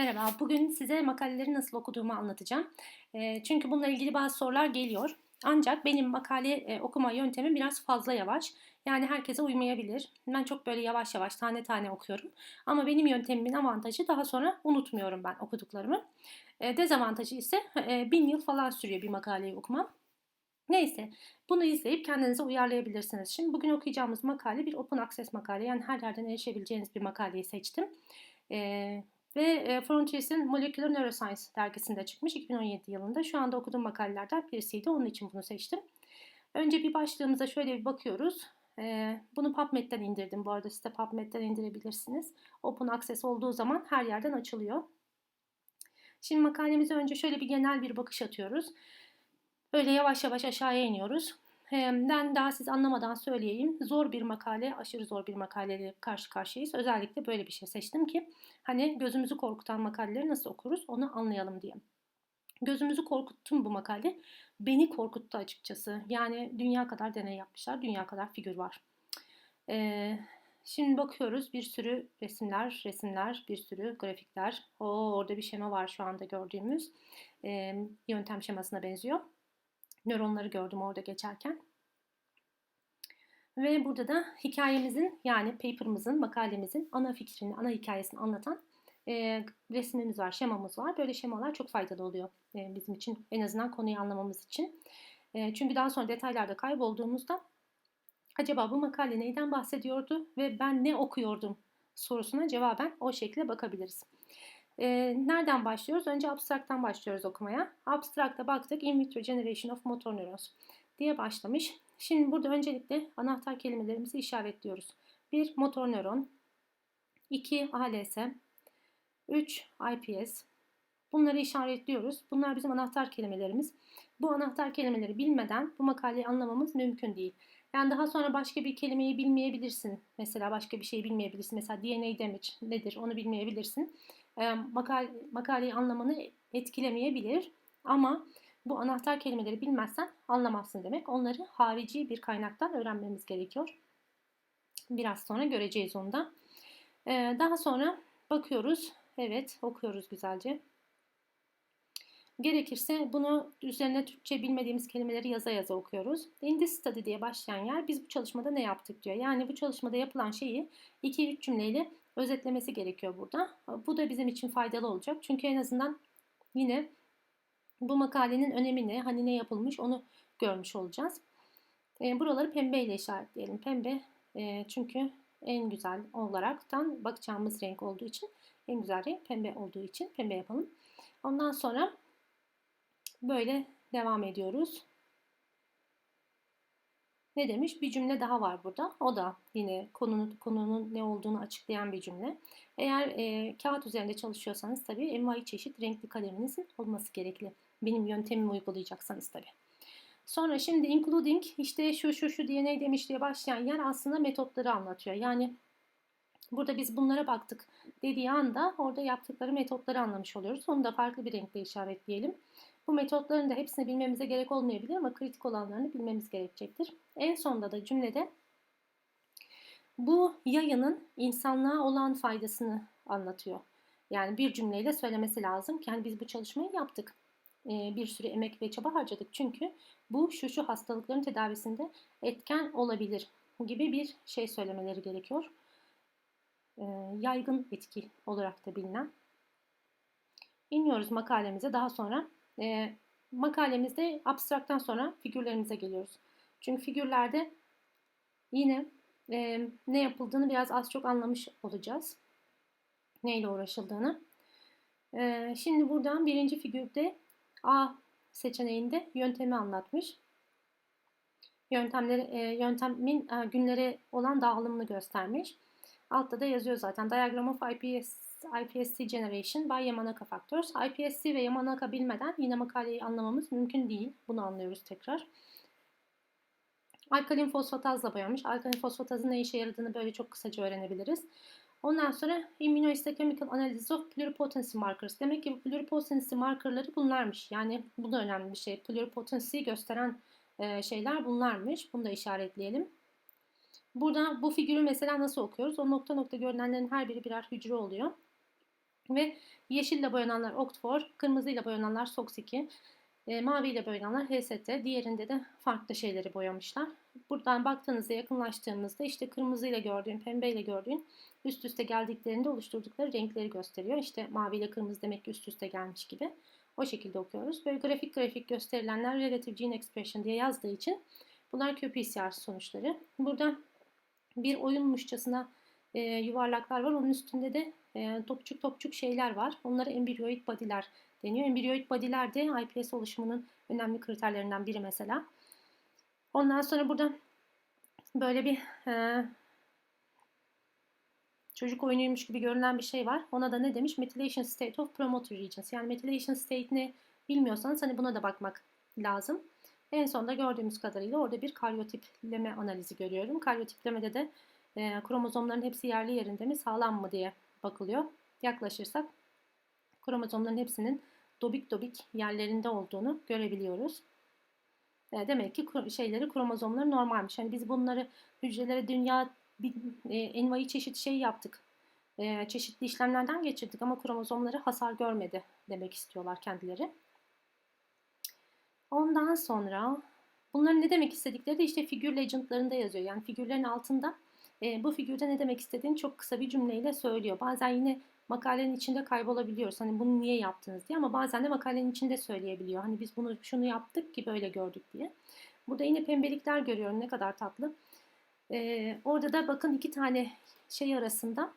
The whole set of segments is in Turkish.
Merhaba, bugün size makaleleri nasıl okuduğumu anlatacağım. E, çünkü bununla ilgili bazı sorular geliyor. Ancak benim makale e, okuma yöntemim biraz fazla yavaş. Yani herkese uymayabilir. Ben çok böyle yavaş yavaş tane tane okuyorum. Ama benim yöntemimin avantajı daha sonra unutmuyorum ben okuduklarımı. E, dezavantajı ise e, bin yıl falan sürüyor bir makaleyi okumam. Neyse bunu izleyip kendinize uyarlayabilirsiniz. Şimdi bugün okuyacağımız makale bir open access makale. Yani her yerden erişebileceğiniz bir makaleyi seçtim. Ee, ve e, Frontiers'in Molecular Neuroscience dergisinde çıkmış 2017 yılında. Şu anda okuduğum makalelerden birisiydi. Onun için bunu seçtim. Önce bir başlığımıza şöyle bir bakıyoruz. Ee, bunu PubMed'den indirdim. Bu arada siz de PubMed'den indirebilirsiniz. Open Access olduğu zaman her yerden açılıyor. Şimdi makalemize önce şöyle bir genel bir bakış atıyoruz. Böyle yavaş yavaş aşağıya iniyoruz. Ben daha siz anlamadan söyleyeyim. Zor bir makale, aşırı zor bir makaleyle karşı karşıyayız. Özellikle böyle bir şey seçtim ki hani gözümüzü korkutan makaleleri nasıl okuruz onu anlayalım diye. Gözümüzü korkuttum bu makale. Beni korkuttu açıkçası. Yani dünya kadar deney yapmışlar, dünya kadar figür var. Ee, şimdi bakıyoruz bir sürü resimler, resimler, bir sürü grafikler. O orada bir şema var şu anda gördüğümüz. Ee, yöntem şemasına benziyor nöronları gördüm orada geçerken. Ve burada da hikayemizin yani paper'ımızın, makalemizin ana fikrini, ana hikayesini anlatan e, resmimiz var, şemamız var. Böyle şemalar çok faydalı oluyor e, bizim için en azından konuyu anlamamız için. E, çünkü daha sonra detaylarda kaybolduğumuzda acaba bu makale neyden bahsediyordu ve ben ne okuyordum sorusuna cevaben o şekilde bakabiliriz. E, nereden başlıyoruz? Önce abstraktan başlıyoruz okumaya. Abstrakta baktık in vitro generation of motor neurons diye başlamış. Şimdi burada öncelikle anahtar kelimelerimizi işaretliyoruz. 1. Motor nöron 2. ALS 3. IPS Bunları işaretliyoruz. Bunlar bizim anahtar kelimelerimiz. Bu anahtar kelimeleri bilmeden bu makaleyi anlamamız mümkün değil. Yani daha sonra başka bir kelimeyi bilmeyebilirsin. Mesela başka bir şey bilmeyebilirsin. Mesela DNA damage nedir onu bilmeyebilirsin e, makale, makaleyi anlamanı etkilemeyebilir. Ama bu anahtar kelimeleri bilmezsen anlamazsın demek. Onları harici bir kaynaktan öğrenmemiz gerekiyor. Biraz sonra göreceğiz onu da. Ee, daha sonra bakıyoruz. Evet okuyoruz güzelce. Gerekirse bunu üzerine Türkçe bilmediğimiz kelimeleri yaza yaza okuyoruz. In this study diye başlayan yer biz bu çalışmada ne yaptık diyor. Yani bu çalışmada yapılan şeyi 2-3 cümleyle özetlemesi gerekiyor burada. Bu da bizim için faydalı olacak. Çünkü en azından yine bu makalenin önemi ne, hani ne yapılmış onu görmüş olacağız. E, buraları pembe ile işaretleyelim. Pembe e, çünkü en güzel olaraktan bakacağımız renk olduğu için en güzel renk pembe olduğu için pembe yapalım. Ondan sonra böyle devam ediyoruz ne demiş? Bir cümle daha var burada. O da yine konunun, konunun ne olduğunu açıklayan bir cümle. Eğer e, kağıt üzerinde çalışıyorsanız tabii envai çeşit renkli kaleminizin olması gerekli. Benim yöntemimi uygulayacaksanız tabii. Sonra şimdi including işte şu şu şu diye ne demiş diye başlayan yer aslında metotları anlatıyor. Yani burada biz bunlara baktık dediği anda orada yaptıkları metotları anlamış oluyoruz. Onu da farklı bir renkle işaretleyelim. Bu metotların da hepsini bilmemize gerek olmayabilir ama kritik olanlarını bilmemiz gerekecektir. En sonda da cümlede bu yayının insanlığa olan faydasını anlatıyor. Yani bir cümleyle söylemesi lazım ki hani biz bu çalışmayı yaptık. Ee, bir sürü emek ve çaba harcadık. Çünkü bu şu şu hastalıkların tedavisinde etken olabilir gibi bir şey söylemeleri gerekiyor. Ee, yaygın etki olarak da bilinen. İniyoruz makalemize daha sonra e, makalemizde abstraktan sonra figürlerimize geliyoruz. Çünkü figürlerde yine e, ne yapıldığını biraz az çok anlamış olacağız. Neyle uğraşıldığını. E, şimdi buradan birinci figürde A seçeneğinde yöntemi anlatmış. Yöntemleri, e, yöntemin e, günlere olan dağılımını göstermiş. Altta da yazıyor zaten. Diagram of IPS IPSC Generation by Yamanaka Factors. IPSC ve Yamanaka bilmeden yine makaleyi anlamamız mümkün değil. Bunu anlıyoruz tekrar. Alkalin fosfatazla boyanmış. Alkalin fosfatazın ne işe yaradığını böyle çok kısaca öğrenebiliriz. Ondan sonra immunohistochemical analysis of pluripotency markers. Demek ki pluripotency markerları bunlarmış. Yani bu da önemli bir şey. Pluripotency'yi gösteren e, şeyler bunlarmış. Bunu da işaretleyelim. Burada bu figürü mesela nasıl okuyoruz? O nokta nokta görünenlerin her biri birer hücre oluyor. Ve yeşille boyananlar Oct4, kırmızıyla boyananlar SOX2, e, maviyle boyananlar HST, diğerinde de farklı şeyleri boyamışlar. Buradan baktığınızda yakınlaştığımızda işte kırmızıyla gördüğün, pembeyle gördüğün üst üste geldiklerinde oluşturdukları renkleri gösteriyor. İşte mavi ile kırmızı demek ki üst üste gelmiş gibi. O şekilde okuyoruz. Böyle grafik grafik gösterilenler Relative Gene Expression diye yazdığı için bunlar qPCR sonuçları. Burada bir oyunmuşçasına e, yuvarlaklar var. Onun üstünde de e, topçuk topçuk şeyler var. Onlara embriyoid body'ler deniyor. Embriyoid body'ler de iPS oluşumunun önemli kriterlerinden biri mesela. Ondan sonra burada böyle bir e, çocuk oyunuymuş gibi görünen bir şey var. Ona da ne demiş? Methylation state of promoter regions. Yani methylation state ne bilmiyorsanız hani buna da bakmak lazım. En sonda gördüğümüz kadarıyla orada bir karyotipleme analizi görüyorum. Karyotiplemede de e, kromozomların hepsi yerli yerinde mi sağlam mı diye bakılıyor. Yaklaşırsak kromozomların hepsinin dobik dobik yerlerinde olduğunu görebiliyoruz. E, demek ki şeyleri kromozomları normalmiş. Hani biz bunları hücrelere dünya bir, e, envai çeşit şey yaptık. E, çeşitli işlemlerden geçirdik ama kromozomları hasar görmedi demek istiyorlar kendileri. Ondan sonra bunların ne demek istedikleri de işte figür legendlarında yazıyor. Yani figürlerin altında e, bu figürde ne demek istediğini çok kısa bir cümleyle söylüyor. Bazen yine makalenin içinde kaybolabiliyoruz. Hani bunu niye yaptınız diye ama bazen de makalenin içinde söyleyebiliyor. Hani biz bunu şunu yaptık ki böyle gördük diye. Burada yine pembelikler görüyorum ne kadar tatlı. Ee, orada da bakın iki tane şey arasında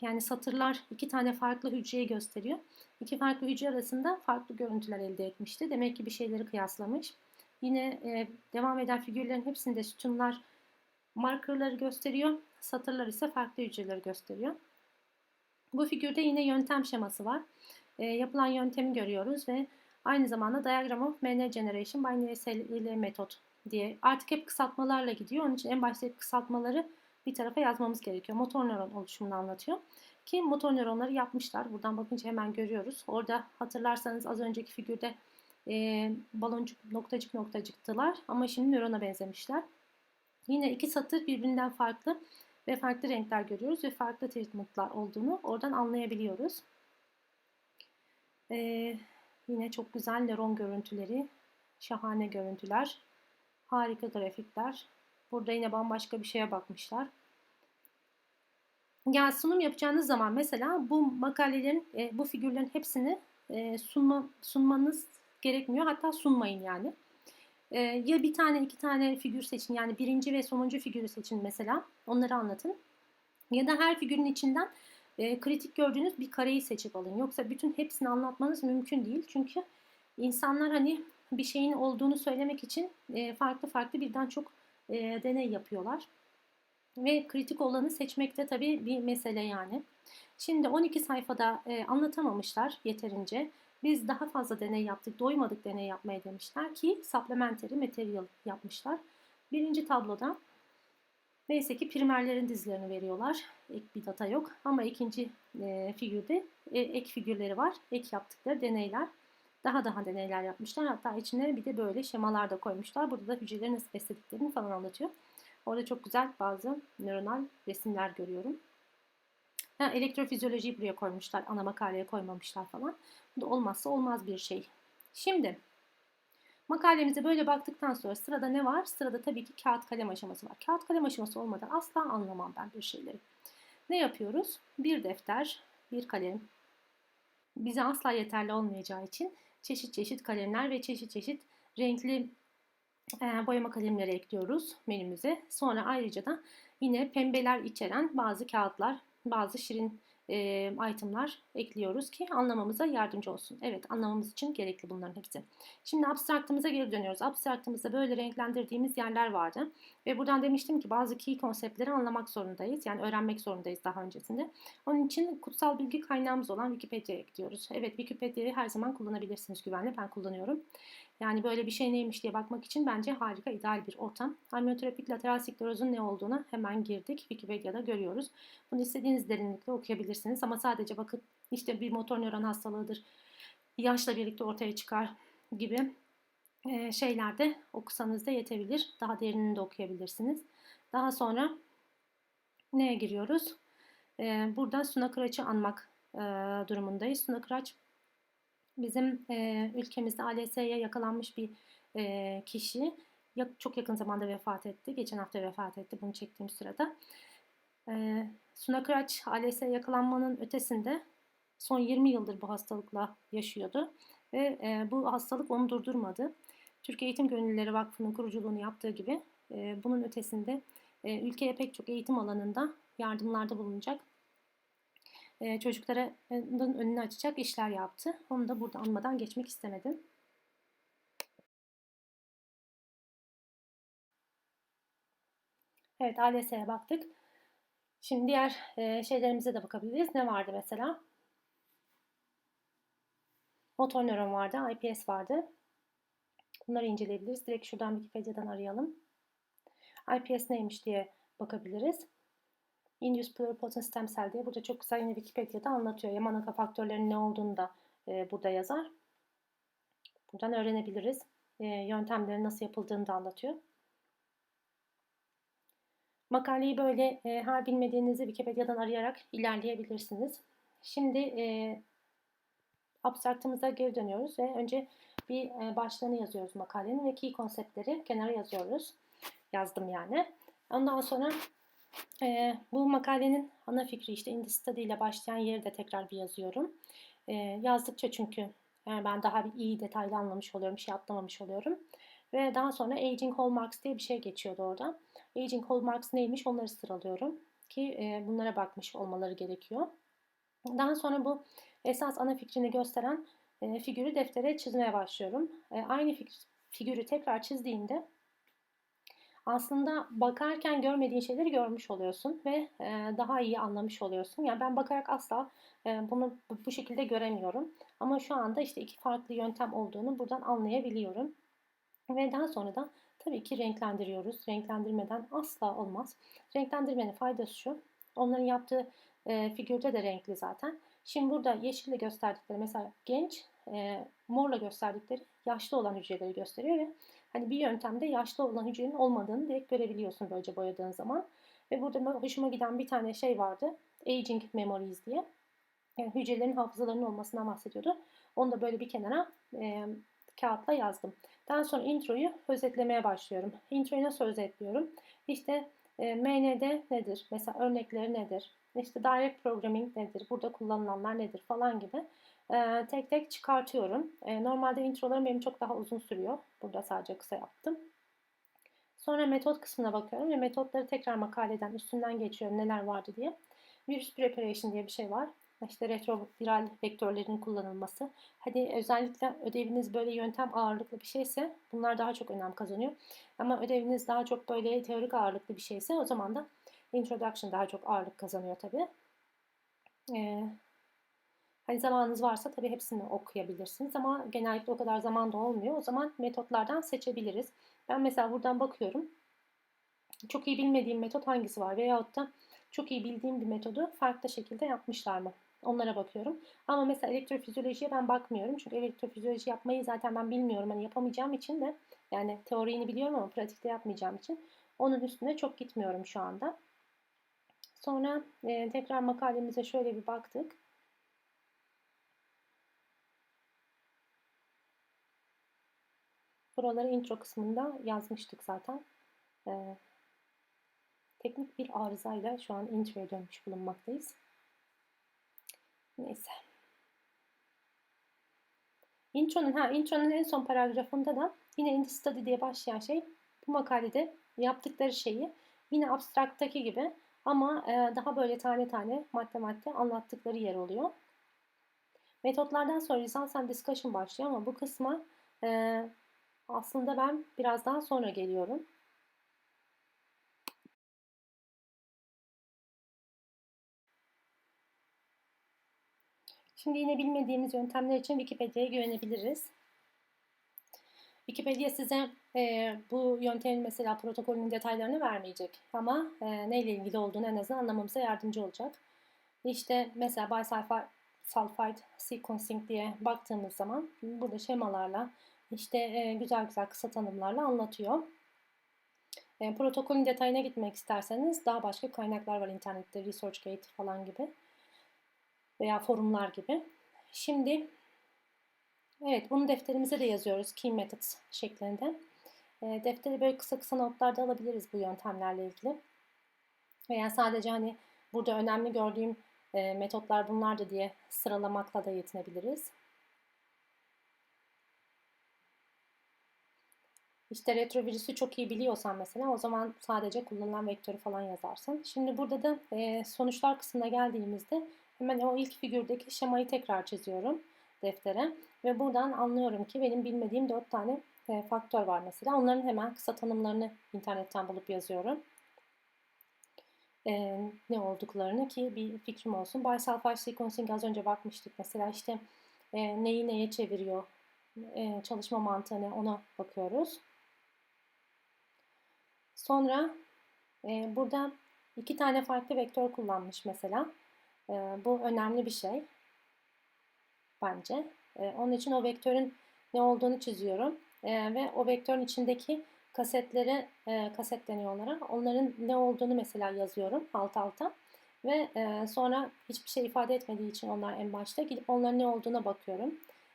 yani satırlar iki tane farklı hücreyi gösteriyor. İki farklı hücre arasında farklı görüntüler elde etmişti. Demek ki bir şeyleri kıyaslamış. Yine e, devam eden figürlerin hepsinde sütunlar markerları gösteriyor. Satırlar ise farklı hücreleri gösteriyor. Bu figürde yine yöntem şeması var. E, yapılan yöntemi görüyoruz ve aynı zamanda Diagram of MN Generation by NSL metot diye artık hep kısaltmalarla gidiyor. Onun için en başta hep kısaltmaları bir tarafa yazmamız gerekiyor. Motor nöron oluşumunu anlatıyor. Ki motor nöronları yapmışlar. Buradan bakınca hemen görüyoruz. Orada hatırlarsanız az önceki figürde e, baloncuk noktacık noktacıktılar ama şimdi nörona benzemişler. Yine iki satır birbirinden farklı ve farklı renkler görüyoruz ve farklı treatmentlar olduğunu oradan anlayabiliyoruz. Ee, yine çok güzel nöron görüntüleri, şahane görüntüler, harika grafikler. Burada yine bambaşka bir şeye bakmışlar. Yani sunum yapacağınız zaman mesela bu makalelerin, e, bu figürlerin hepsini e, sunma, sunmanız gerekmiyor. Hatta sunmayın yani. E, ya bir tane iki tane figür seçin yani birinci ve sonuncu figürü seçin mesela. Onları anlatın. Ya da her figürün içinden kritik gördüğünüz bir kareyi seçip alın. Yoksa bütün hepsini anlatmanız mümkün değil. Çünkü insanlar hani bir şeyin olduğunu söylemek için farklı farklı birden çok e, deney yapıyorlar. Ve kritik olanı seçmek de tabii bir mesele yani. Şimdi 12 sayfada e, anlatamamışlar yeterince. Biz daha fazla deney yaptık, doymadık deney yapmaya demişler ki supplementary material yapmışlar. Birinci tabloda neyse ki primerlerin dizilerini veriyorlar. Ek bir data yok ama ikinci e, figürde e, ek figürleri var. Ek yaptıkları deneyler. Daha daha deneyler yapmışlar. Hatta içine bir de böyle şemalar da koymuşlar. Burada da hücreleri nasıl beslediklerini falan anlatıyor. Orada çok güzel bazı nöronal resimler görüyorum. Ha, elektrofizyolojiyi buraya koymuşlar. Ana makaleye koymamışlar falan. Bu da olmazsa olmaz bir şey. Şimdi makalemize böyle baktıktan sonra sırada ne var? Sırada tabii ki kağıt kalem aşaması var. Kağıt kalem aşaması olmadan asla anlamam ben bir şeyleri. Ne yapıyoruz? Bir defter, bir kalem. Bize asla yeterli olmayacağı için çeşit çeşit kalemler ve çeşit çeşit renkli e, boyama kalemleri ekliyoruz menümüze. Sonra ayrıca da yine pembeler içeren bazı kağıtlar, bazı şirin e, itemlar ekliyoruz ki anlamamıza yardımcı olsun. Evet anlamamız için gerekli bunların hepsi. Şimdi abstraktımıza geri dönüyoruz. Abstraktımızda böyle renklendirdiğimiz yerler vardı. Ve buradan demiştim ki bazı key konseptleri anlamak zorundayız. Yani öğrenmek zorundayız daha öncesinde. Onun için kutsal bilgi kaynağımız olan Wikipedia'ya ekliyoruz. Evet Wikipedia'yı her zaman kullanabilirsiniz güvenle. Ben kullanıyorum. Yani böyle bir şey neymiş diye bakmak için bence harika, ideal bir ortam. Amyotropik lateral sklerozun ne olduğunu hemen girdik. Wikipedia'da görüyoruz. Bunu istediğiniz derinlikte okuyabilirsiniz. Ama sadece bakıp işte bir motor nöron hastalığıdır, yaşla birlikte ortaya çıkar gibi şeylerde okusanız da yetebilir. Daha derinini de okuyabilirsiniz. Daha sonra neye giriyoruz? Burada Suna Kıraç'ı anmak e, durumundayız. Suna Kıraç bizim e, ülkemizde ALS'ye yakalanmış bir e, kişi. Ya, çok yakın zamanda vefat etti. Geçen hafta vefat etti bunu çektiğim sırada. E, Suna ALS'ye yakalanmanın ötesinde son 20 yıldır bu hastalıkla yaşıyordu. Ve e, bu hastalık onu durdurmadı. Türkiye Eğitim Gönüllüleri Vakfı'nın kuruculuğunu yaptığı gibi e, bunun ötesinde e, ülkeye pek çok eğitim alanında yardımlarda bulunacak. E, çocukların önünü açacak işler yaptı. Onu da burada anmadan geçmek istemedim. Evet ALS'ye baktık. Şimdi diğer e, şeylerimize de bakabiliriz. Ne vardı mesela? Motor nöron vardı, IPS vardı. Bunları inceleyebiliriz. Direkt şuradan Wikipedia'dan arayalım. IPS neymiş diye bakabiliriz. Induced pluripotent stem cell diye burada çok güzel yine Wikipedia'da anlatıyor. Yamanaka faktörlerinin ne olduğunu da e, burada yazar. Buradan öğrenebiliriz. E, yöntemlerin nasıl yapıldığını da anlatıyor. Makaleyi böyle e, her bilmediğinizi Wikipedia'dan arayarak ilerleyebilirsiniz. Şimdi e, abstraktımıza geri dönüyoruz ve önce bir e, başlığını yazıyoruz makalenin ve key konseptleri kenara yazıyoruz. Yazdım yani. Ondan sonra e, bu makalenin ana fikri işte in study ile başlayan yeri de tekrar bir yazıyorum. E, yazdıkça çünkü yani ben daha bir iyi detaylı anlamış oluyorum, bir şey atlamamış oluyorum. Ve daha sonra Aging Hallmarks diye bir şey geçiyordu orada. Aging Hallmarks neymiş onları sıralıyorum ki e, bunlara bakmış olmaları gerekiyor. Daha sonra bu esas ana fikrini gösteren e, figürü deftere çizmeye başlıyorum. E, aynı figürü tekrar çizdiğinde aslında bakarken görmediğin şeyleri görmüş oluyorsun ve e, daha iyi anlamış oluyorsun. Yani ben bakarak asla e, bunu bu şekilde göremiyorum. Ama şu anda işte iki farklı yöntem olduğunu buradan anlayabiliyorum. Ve daha sonra da tabii ki renklendiriyoruz. Renklendirmeden asla olmaz. Renklendirmenin faydası şu. Onların yaptığı e, figürde de renkli zaten. Şimdi burada yeşille gösterdikleri mesela genç, e, morla gösterdikleri yaşlı olan hücreleri gösteriyor ve hani bir yöntemde yaşlı olan hücrenin olmadığını direkt görebiliyorsun böylece boyadığın zaman. Ve burada hoşuma giden bir tane şey vardı. Aging Memories diye. Yani hücrelerin hafızalarının olmasından bahsediyordu. Onu da böyle bir kenara e, kağıtla yazdım. Daha sonra introyu özetlemeye başlıyorum. Introyu nasıl özetliyorum? İşte e, MND nedir? Mesela örnekleri nedir? İşte direct programming nedir? Burada kullanılanlar nedir? Falan gibi tek tek çıkartıyorum. Normalde introlarım benim çok daha uzun sürüyor. Burada sadece kısa yaptım. Sonra metot kısmına bakıyorum ve metotları tekrar makaleden üstünden geçiyorum neler vardı diye. Virüs preparation diye bir şey var. İşte retroviral vektörlerin kullanılması. Hadi özellikle ödeviniz böyle yöntem ağırlıklı bir şeyse bunlar daha çok önem kazanıyor. Ama ödeviniz daha çok böyle teorik ağırlıklı bir şeyse o zaman da introduction daha çok ağırlık kazanıyor tabii. Ee, hani zamanınız varsa tabii hepsini okuyabilirsiniz ama genellikle o kadar zaman da olmuyor. O zaman metotlardan seçebiliriz. Ben mesela buradan bakıyorum. Çok iyi bilmediğim metot hangisi var veyahut da çok iyi bildiğim bir metodu farklı şekilde yapmışlar mı? Onlara bakıyorum. Ama mesela elektrofizyolojiye ben bakmıyorum. Çünkü elektrofizyoloji yapmayı zaten ben bilmiyorum. Hani yapamayacağım için de yani teorini biliyorum ama pratikte yapmayacağım için onun üstüne çok gitmiyorum şu anda. Sonra e, tekrar makalemize şöyle bir baktık. Buraları intro kısmında yazmıştık zaten. E, teknik bir arızayla şu an introya dönmüş bulunmaktayız. Neyse. Intro'nun ha intro'nun en son paragrafında da yine in study diye başlayan şey bu makalede yaptıkları şeyi yine abstraktaki gibi ama e, daha böyle tane tane madde madde anlattıkları yer oluyor. Metotlardan sonra Results and Discussion başlıyor ama bu kısma e, aslında ben biraz daha sonra geliyorum. Şimdi yine bilmediğimiz yöntemler için Wikipedia'ya güvenebiliriz. Wikipedia size e, bu yöntemin mesela protokolünün detaylarını vermeyecek ama e, neyle ilgili olduğunu en azından anlamamıza yardımcı olacak. İşte mesela bisulfide sequencing diye baktığımız zaman burada şemalarla işte e, güzel güzel kısa tanımlarla anlatıyor. E, protokolün detayına gitmek isterseniz daha başka kaynaklar var internette, ResearchGate falan gibi. veya forumlar gibi. Şimdi evet bunu defterimize de yazıyoruz key methods şeklinde. E, defteri böyle kısa kısa notlar da alabiliriz bu yöntemlerle ilgili. Veya sadece hani burada önemli gördüğüm e, metotlar bunlardı diye sıralamakla da yetinebiliriz. İşte retrovirüsü çok iyi biliyorsan mesela o zaman sadece kullanılan vektörü falan yazarsın. Şimdi burada da e, sonuçlar kısmına geldiğimizde hemen o ilk figürdeki şemayı tekrar çiziyorum deftere. Ve buradan anlıyorum ki benim bilmediğim 4 tane e, faktör var mesela. Onların hemen kısa tanımlarını internetten bulup yazıyorum. E, ne olduklarını ki bir fikrim olsun. Bisulfite sequencing az önce bakmıştık. Mesela işte e, neyi neye çeviriyor, e, çalışma mantığı ona bakıyoruz. Sonra e, burada iki tane farklı vektör kullanmış mesela. E, bu önemli bir şey bence. E, onun için o vektörün ne olduğunu çiziyorum. E, ve o vektörün içindeki kasetleri, e, kaset deniyor onlara. Onların ne olduğunu mesela yazıyorum alt alta. Ve e, sonra hiçbir şey ifade etmediği için onlar en başta gidip onların ne olduğuna bakıyorum.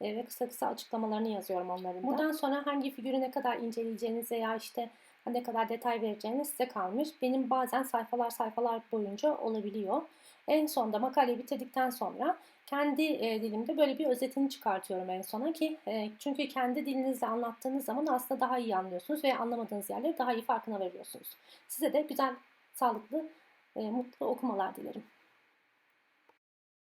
E, ve kısa kısa açıklamalarını yazıyorum onların da. Buradan sonra hangi figürü ne kadar inceleyeceğiniz veya işte ne kadar detay vereceğiniz size kalmış. Benim bazen sayfalar sayfalar boyunca olabiliyor. En sonda makaleyi bitirdikten sonra kendi e, dilimde böyle bir özetini çıkartıyorum en sona ki e, çünkü kendi dilinizle anlattığınız zaman aslında daha iyi anlıyorsunuz ve anlamadığınız yerleri daha iyi farkına varıyorsunuz. Size de güzel, sağlıklı, e, mutlu okumalar dilerim.